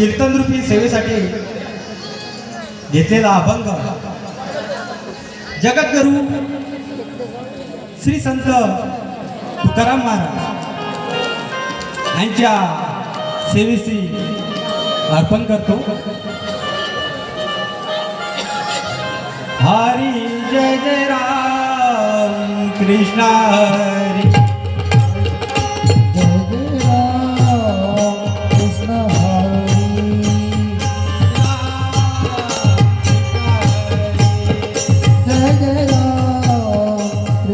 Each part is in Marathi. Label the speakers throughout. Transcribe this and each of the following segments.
Speaker 1: कीर्तन रूपी सेवेसाठी घेतलेला अभंग. जगद्गुरु श्री संत तुकाराम महाराज यांच्या सेवेशी अर्पण करतो. हरी जय जय राम कृष्णा हरी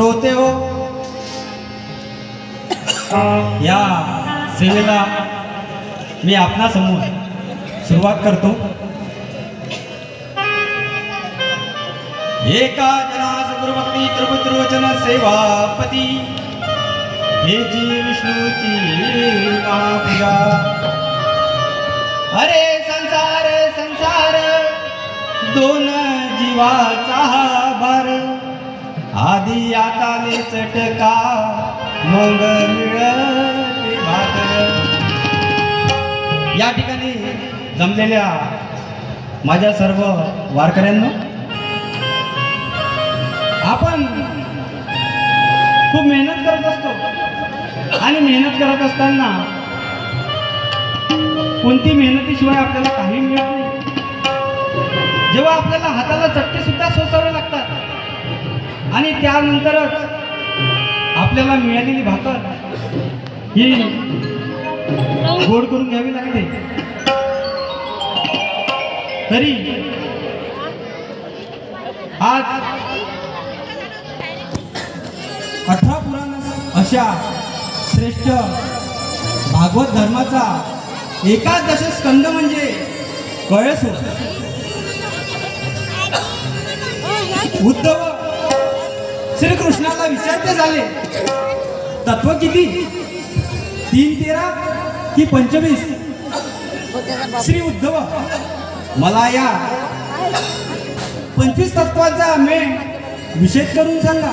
Speaker 1: श्रोते हो। या सेवेला मी आपणासमोर सुरुवात करतो. एका जनास गुरुभक्ती त्रिपुत्रवचन सेवापती हे जी विष्णूची महापूजा। अरे संसार संसार दोन जीवाचा हा भार आधी आताले चटका मग मिळते भाकर. या ठिकाणी जमलेल्या माझ्या सर्व वारकऱ्यांना आपण खूप मेहनत करत असतो. आणि मेहनत करत असताना कोणती मेहनतीशिवाय आपल्याला काही मिळत नाही. जेव्हा आपल्याला हाताला चटके सुद्धा सोसावे लागतात आणि त्यानंतरच आपल्याला मिळालेली भाकर ही गोड करून घ्यावी लागते. तरी आज अठरा पुराण अशा श्रेष्ठ भागवत धर्माचा एकादश स्कंद म्हणजे कळस होता. उद्धव श्रीकृष्णाला विचारते झाले. तत्व किती? तीन तेरा की पंचवीस? श्री उद्धव मला या. पंचवीस तत्वाचा मेळ विषेद करून सांगा.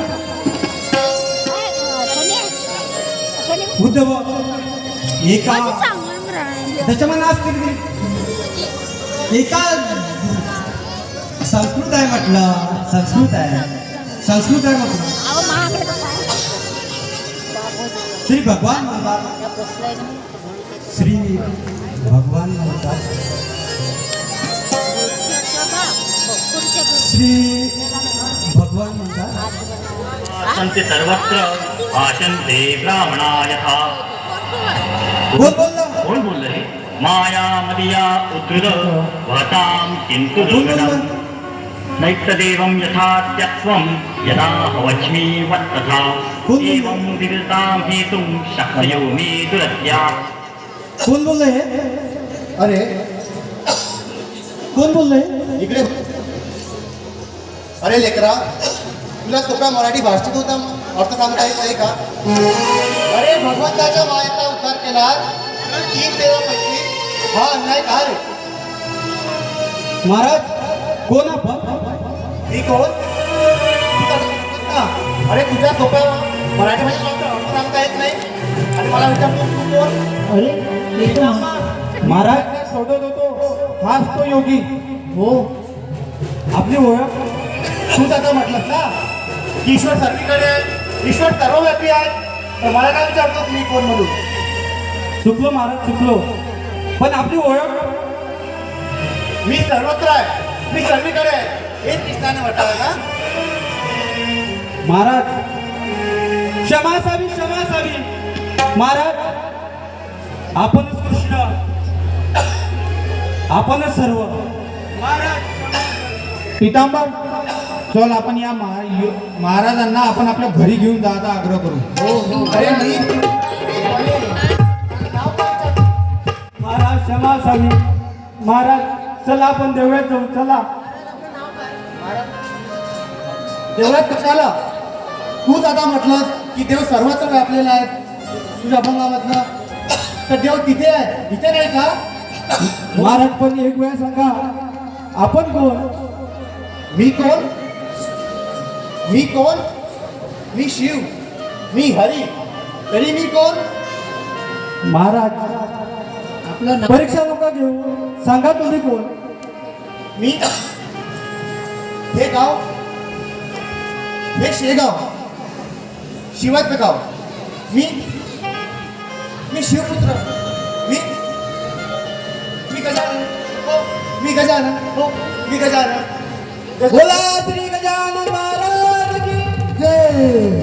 Speaker 1: उद्धव एका त्याच्यामध्ये असते एका संस्कृत आहे म्हटलं संस्कृत आहे. संस्कृत आहे म्हटलं श्री भगवान श्री भगवान श्री भगवान म्हणतात
Speaker 2: सर्वत्र ब्राह्मणा यथा
Speaker 1: कोण बोललं
Speaker 2: कोण बोललं माया मदिया उद्धृत वहतां किंतु
Speaker 1: कोण
Speaker 2: दुर्गणम्
Speaker 1: बोललं
Speaker 2: नैत्यदेवं यथा त्यक्त्वं यदा वच्मि वत्तथा
Speaker 1: बोललं?
Speaker 2: एवं विदितां हेतुं शक्नयो मे दुरत्या
Speaker 1: कोण बोललं
Speaker 3: अरे
Speaker 1: कोण बोललंय
Speaker 3: इकडे अरे लेकरा तुला सोप्या मराठी भाषेत होता अर्थ सांगता येत नाही का? अरे भगवंताच्या मायेचा उद्धार केला तीन देवापैकी हा अन्याय का रे?
Speaker 1: महाराज कोण आपण?
Speaker 3: मी कोण? अरे तुझ्या सोप्या मराठी भाषेत सांगता येत नाही. आणि मला विचारतो तू कोण?
Speaker 1: अरे महाराज
Speaker 3: सोडत होतो. हाच तो योगी.
Speaker 1: हो. आपली ओळख.
Speaker 3: तू त्याचं म्हटलंस ना? की ईश्वर सर्वीकडे आहे. ईश्वर सर्वव्यापी आहे. तर मला काय विचारतोस मी कोण म्हणून?
Speaker 1: चुकलो महाराज चुकलो. पण आपली ओळख
Speaker 3: मी सर्वत्र आहे. मी सर्वीकडे आहे. हेच कृष्णाने म्हटलं ना?
Speaker 1: महाराज क्षमा असावी क्षमा असावी महाराज आपणच कृष्ण. आपणच सर्व.
Speaker 4: पितांबर चल आपण या महा- यो- महाराजांना आपण आपल्या घरी घेऊन जायचा आग्रह करू.
Speaker 3: अरे नाही
Speaker 1: महाराज क्षमा असावी महाराज चला आपण देवळात जाऊ चला.
Speaker 3: देवळात कशाला? तूच आता म्हटलं की देव सर्वत्र व्यापलेला आहे. तुझ्या अभंगामधनं. तर देव तिथे आहे. इथे नाही का?
Speaker 1: महाराज पण एक वेळ सांगा. आपण कोण?
Speaker 3: मी कोण? मी कोण? मी शिव. मी हरी. तरी मी कोण?
Speaker 1: महाराज.
Speaker 3: आपलं
Speaker 1: परीक्षा नका घेऊ. सांगा तुम्ही कोण?
Speaker 3: मी हे गाव हे शेगाव शिवाचं गाव. मी मी शिवपुत्र. मी मी गजानन. हो मी गजानन. हो मी गजानन.
Speaker 1: बोला श्री गजानन महाराज की जय.